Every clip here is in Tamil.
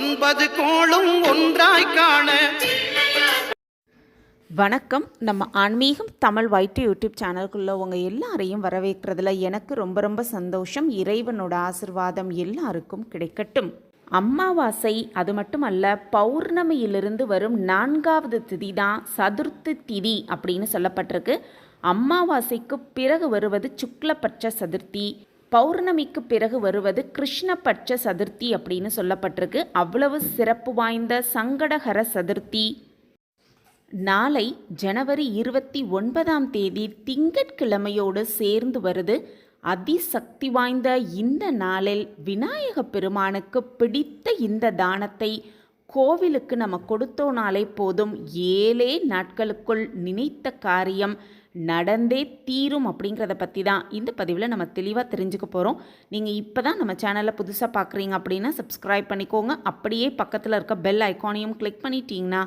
ஒன்பது கோளும் ஒன்றாய் காண. வணக்கம். நம்ம ஆன்மீகம் தமிழ் வைட்டு யூடியூப் சேனலுக்குள்ள உங்கள் எல்லாரையும் வரவேற்கிறதுல எனக்கு ரொம்ப ரொம்ப சந்தோஷம். இறைவனோட ஆசிர்வாதம் எல்லாருக்கும் கிடைக்கட்டும். அமாவாசை அது மட்டுமல்ல பௌர்ணமியிலிருந்து வரும் நான்காவது திதி தான் சதுர்த்தி திதி அப்படின்னு சொல்லப்பட்டிருக்கு. அமாவாசைக்கு பிறகு வருவது சுக்லபட்ச சதுர்த்தி. பௌர்ணமிக்கு பிறகு வருவது கிருஷ்ணபட்ச சதுர்த்தி அப்படின்னு சொல்லப்பட்டிருக்கு. அவ்வளவு சிறப்பு வாய்ந்த சங்கடகர சதுர்த்தி. நாளை ஜனவரி இருபத்தி ஒன்பதாம் தேதி திங்கட்கிழமையோடு சேர்ந்து வருது. அதிசக்தி வாய்ந்த இந்த நாளில் விநாயக பெருமானுக்கு பிடித்த இந்த தானத்தை கோவிலுக்கு நம்ம கொடுத்தோனாலே போதும். ஏழே நாட்களுக்குள் நினைத்த காரியம். நடந்தே தீரும் அப்படிங்கிறத பற்றி தான் இந்த பதிவில் நம்ம தெளிவாக தெரிஞ்சுக்க போகிறோம் நீங்கள் இப்போ தான் நம்ம சேனலை புதுசாக பார்க்குறீங்க அப்படின்னா சப்ஸ்கிரைப் பண்ணிக்கோங்க. அப்படியே பக்கத்தில் இருக்க பெல் ஐக்கானையும் கிளிக் பண்ணிட்டீங்கன்னா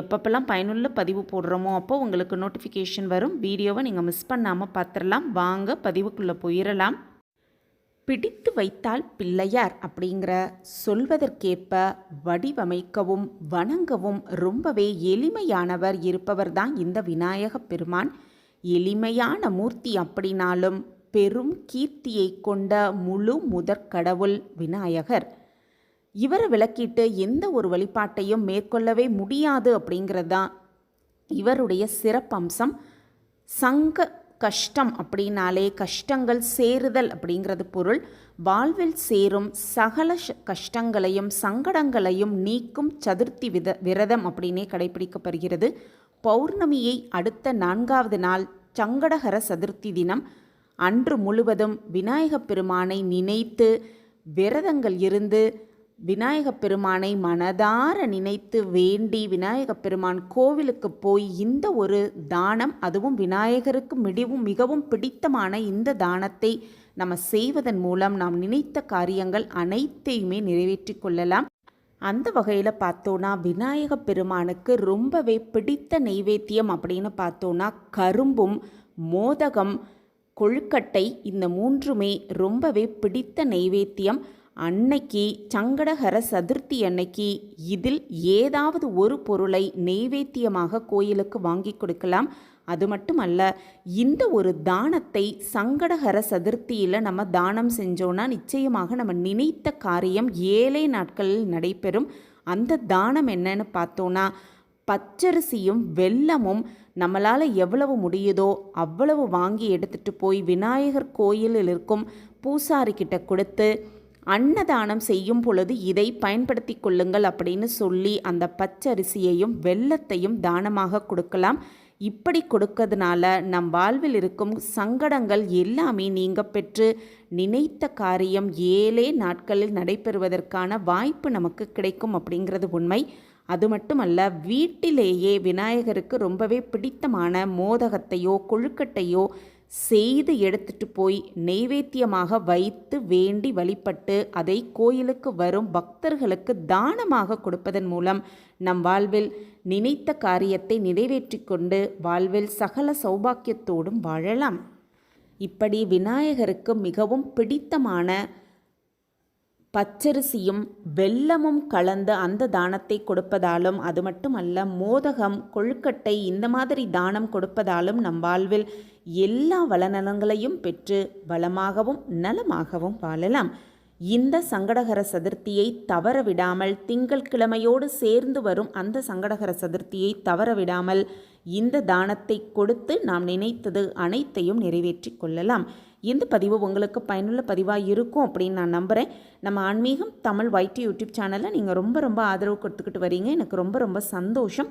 எப்பப்பெல்லாம் பயனுள்ள பதிவு போடுறோமோ அப்போ உங்களுக்கு நோட்டிஃபிகேஷன் வரும். வீடியோவை நீங்கள் மிஸ் பண்ணாமல் பார்த்துடலாம் வாங்க பதிவுக்குள்ளே போயிடலாம் பிடித்து வைத்தால் பிள்ளையார் அப்படிங்கிற சொல்வதற்கேற்ப வடிவமைக்கவும் வணங்கவும் ரொம்பவே எளிமையானவர் இருப்பவர் தான் இந்த விநாயக பெருமான். எளிமையான மூர்த்தி அப்படின்னாலும் பெரும் கீர்த்தியை கொண்ட முழு முதற்கடவுள் விநாயகர். இவரை விளக்கிட்டு எந்த ஒரு வழிபாட்டையும் மேற்கொள்ளவே முடியாது அப்படிங்கிறதான் இவருடைய சிறப்பம்சம். சங்க கஷ்டம் அப்படின்னாலே கஷ்டங்கள் சேருதல் அப்படிங்கிறது பொருள். வாழ்வில் சேரும் சகல கஷ்டங்களையும் சங்கடங்களையும் நீக்கும் சதுர்த்தி வித விரதம் அப்படின்னே கடைபிடிக்கப்படுகிறது பௌர்ணமியை அடுத்த நான்காவது நாள் சங்கடகர சதுர்த்தி தினம். அன்று முழுவதும் விநாயகப் பெருமானை நினைத்து விரதங்கள் இருந்து விநாயகப் பெருமானை மனதார நினைத்து வேண்டி விநாயகப் பெருமான் கோவிலுக்கு போய் இந்த ஒரு தானம் அதுவும் விநாயகருக்கு மிகவும் மிகவும் பிடித்தமான இந்த தானத்தை நம்ம செய்வதன் மூலம் நாம் நினைத்த காரியங்கள் அனைத்தையுமே நிறைவேற்றிக் கொள்ளலாம். அந்த வகையில் பார்த்தோன்னா விநாயக பெருமானுக்கு ரொம்பவே பிடித்த நெய்வேத்தியம் அப்படின்னு பார்த்தோன்னா கரும்பும் மோதகம் கொழுக்கட்டை இந்த மூன்றுமே ரொம்பவே பிடித்த நெய்வேத்தியம் அன்னைக்கு சங்கடகர சதுர்த்தி அன்னைக்கு இதில் ஏதாவது ஒரு பொருளை நெய்வேத்தியமாக கோயிலுக்கு வாங்கி கொடுக்கலாம். அது மட்டுமல்ல இந்த ஒரு தானத்தை சங்கடகர சதுர்த்தியில் நம்ம தானம் செஞ்சோன்னா நிச்சயமாக நம்ம நினைத்த காரியம் ஏழை நாட்களில் நடைபெறும். அந்த தானம் என்னன்னு பார்த்தோன்னா பச்சரிசியும் வெல்லமும் நம்மளால் எவ்வளவு முடியுதோ அவ்வளவு வாங்கி எடுத்துட்டு போய் விநாயகர் கோயிலில் இருக்கும் பூசாரிக்கிட்ட கொடுத்து அன்னதானம் செய்யும் பொழுது இதை பயன்படுத்தி கொள்ளுங்கள் அப்படின்னு சொல்லி அந்த பச்சரிசியையும் வெல்லத்தையும் தானமாக கொடுக்கலாம். இப்படி கொடுக்கறதுனால நம் வாழ்வில் இருக்கும் சங்கடங்கள் எல்லாமே நீங்க பெற்று நினைத்த காரியம் ஏழே நாட்களில் நடைபெறுவதற்கான வாய்ப்பு நமக்கு கிடைக்கும் அப்படிங்கிறது உண்மை. அது மட்டுமல்ல வீட்டிலேயே விநாயகருக்கு ரொம்பவே பிடித்தமான மோதகத்தையோ கொழுக்கட்டையோ செய்து எடுத்துட்டு போய் நெய்வேத்தியமாக வைத்து வேண்டி வழிபட்டு அதை கோயிலுக்கு வரும் பக்தர்களுக்கு தானமாக கொடுப்பதன் மூலம் நம் வாழ்வில் நினைத்த காரியத்தை நிறைவேற்றி கொண்டு வாழ்வில் சகல சௌபாக்கியத்தோடும் வாழலாம். இப்படி விநாயகருக்கு மிகவும் பிடித்தமான பச்சரிசியும் வெல்லமும் கலந்து அந்த தானத்தை கொடுப்பதாலும் அது மட்டுமல்ல மோதகம் கொழுக்கட்டை இந்த மாதிரி தானம் கொடுப்பதாலும் நம் வாழ்வில் எல்லா வளநலங்களையும் பெற்று வளமாகவும் நலமாகவும் வாழலாம். இந்த சங்கடகர சதுர்த்தியை தவற விடாமல் திங்கட்கிழமையோடு சேர்ந்து வரும் அந்த சங்கடகர சதுர்த்தியை தவற விடாமல் இந்த தானத்தை கொடுத்து நாம் நினைத்தது அனைத்தையும் நிறைவேற்றி கொள்ளலாம். இந்த பதிவு உங்களுக்கு பயனுள்ள பதிவாக இருக்கும் அப்படின்னு நான் நம்புகிறேன் நம்ம ஆன்மீகம் தமிழ் வைட்டி யூடியூப் சேனலில் நீங்கள் ரொம்ப ரொம்ப ஆதரவு கொடுத்துக்கிட்டு வரீங்க. எனக்கு ரொம்ப ரொம்ப சந்தோஷம்.